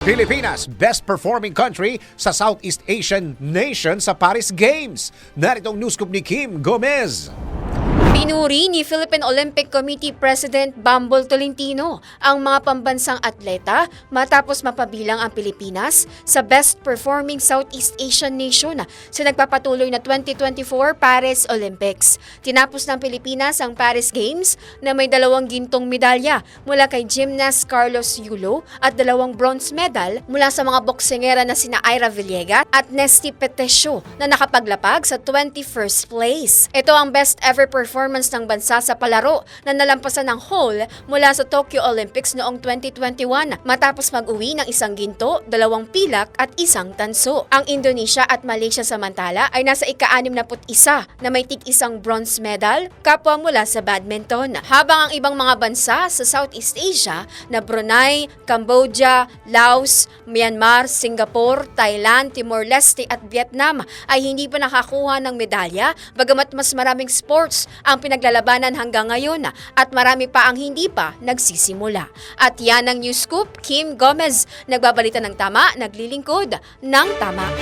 Pilipinas, best performing country sa Southeast Asian nation sa Paris Games. Narito ang news ni Kim Gomez. Pinuri ni Philippine Olympic Committee President Bambol Tolentino ang mga pambansang atleta matapos mapabilang ang Pilipinas sa best performing Southeast Asian nation sa nagpapatuloy na 2024 Paris Olympics. Tinapos ng Pilipinas ang Paris Games na may dalawang gintong medalya mula kay gymnast Carlos Yulo at dalawang bronze medal mula sa mga boksingera na sina Ira Villegas at Nesty Petesio na nakapaglapag sa 21st place. Ito ang best ever performance ng bansa sa palaro na nalampasan ng whole mula sa Tokyo Olympics noong 2021 matapos mag-uwi ng isang ginto, dalawang pilak at isang tanso. Ang Indonesia at Malaysia samantala ay nasa ika-61 na may tig-isang bronze medal kapwa mula sa badminton. Habang ang ibang mga bansa sa Southeast Asia na Brunei, Cambodia, Laos, Myanmar, Singapore, Thailand, Timor-Leste at Vietnam ay hindi pa nakakuha ng medalya bagamat mas maraming sports ang pinaglalabanan hanggang ngayon at marami pa ang hindi pa nagsisimula. At yan ang News Scoop, Kim Gomez, nagbabalita ng tama, naglilingkod ng tama.